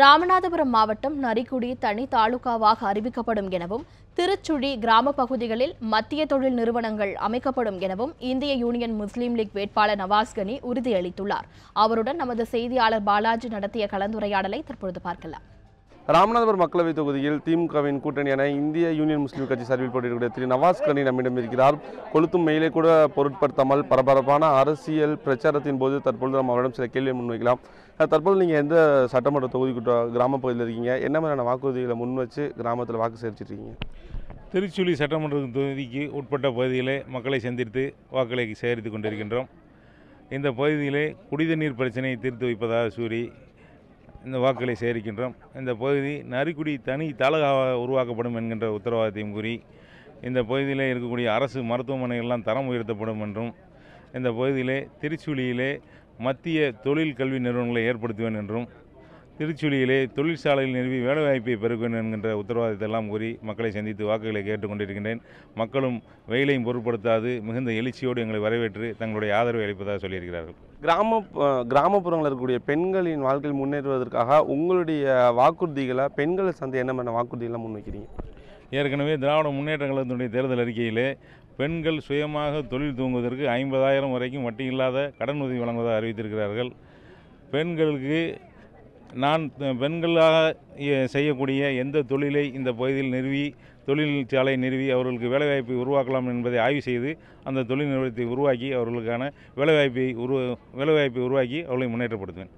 ராமநாதபுரம் மாவட்டம் நரிக்குடி தனி தாலுகாவாக அறிவிக்கப்படும் எனவும் திருச்சுழி கிராம பகுதிகளில் மத்திய தொழில் நிறுவனங்கள் அமைக்கப்படும் எனவும் இந்திய யூனியன் முஸ்லீம் லீக் வேட்பாளர் நவாஸ் கனி உறுதியளித்துள்ளார். அவருடன் நமது செய்தியாளர் பாலாஜி நடத்திய கலந்துரையாடலை தற்பொழுது பார்க்கலாம். ராமநாதபுரம் மக்களவைத் தொகுதியில் திமுகவின் கூட்டணியான இந்திய யூனியன் முஸ்லீம் கட்சி சார்பில் போட்டியிடக்கூடிய திரு நவாஸ் கனி நம்மிடம் இருக்கிறார். கொளுத்தும் மேலே கூட பொருட்படுத்தாமல் பரபரப்பான அரசியல் பிரச்சாரத்தின் போது தற்பொழுது நம்ம அவரிடம் சில கேள்வியை முன்வைக்கலாம். தற்போது நீங்கள் எந்த சட்டமன்ற தொகுதிக்குட்ட கிராம பகுதியில் இருக்கீங்க? என்ன மாதிரியான வாக்குறுதிகளை முன் வச்சு கிராமத்தில் வாக்கு சேரிச்சிட்டு திருச்சுழி சட்டமன்ற தொகுதிக்கு உட்பட்ட பகுதியிலே மக்களை சந்தித்து வாக்களை சேகரித்து கொண்டிருக்கின்றோம். இந்த பகுதியிலே குடிதண்ணீர் பிரச்சனையை தீர்த்து வைப்பதாக கூறி இந்த வாக்குகளை சேகரிக்கின்றோம். இந்த பகுதி நரிக்குடி தனி தாலுகாவாக உருவாக்கப்படும் என்கின்ற உத்தரவாதத்தையும் கூறி இந்த பகுதியில் இருக்கக்கூடிய அரசு மருத்துவமனைகள்லாம் தரம் உயர்த்தப்படும் என்றும் இந்த பகுதியிலே திருச்சுழியிலே மத்திய தொழில் கல்வி நிறுவனங்களை ஏற்படுத்துவேன் என்றும் திருச்சுழியிலே தொழிற்சாலையில் நிறுவி வேலைவாய்ப்பை பெருக்குவேன் என்கின்ற உத்தரவாதத்தை எல்லாம் கூறி மக்களை சந்தித்து வாக்குகளை கேட்டுக்கொண்டிருக்கின்றேன். மக்களும் வெயிலையும் பொருட்படுத்தாது மிகுந்த எழுச்சியோடு எங்களை வரவேற்று தங்களுடைய ஆதரவை அளிப்பதாக சொல்லியிருக்கிறார்கள். கிராம கிராமப்புறங்களில் இருக்கக்கூடிய பெண்களின் வாழ்க்கையில் முன்னேறுவதற்காக உங்களுடைய வாக்குறுதிகளை பெண்களை சந்தை என்ன மாதிரியான வாக்குறுதிகள்லாம் முன்வைக்கிறீங்க? ஏற்கனவே திராவிட முன்னேற்ற கழகத்தினுடைய தேர்தல் அறிக்கையிலே பெண்கள் சுயமாக தொழில் துவங்குவதற்கு ஐம்பதாயிரம் வரைக்கும் வட்டி இல்லாத கடன் உதவி வழங்குவதாக அறிவித்திருக்கிறார்கள். பெண்களுக்கு நான் பெண்களாக செய்யக்கூடிய எந்த தொழிலை இந்த பகுதியில் நிறுவி தொழிற்சாலை நிறுவி அவர்களுக்கு வேலைவாய்ப்பை உருவாக்கலாம் என்பதை ஆய்வு செய்து அந்த தொழில் நிறுவனத்தை உருவாக்கி அவர்களுக்கான வேலைவாய்ப்பை உரு வேலைவாய்ப்பை உருவாக்கி அவர்களை முன்னேற்றப்படுத்துவேன்.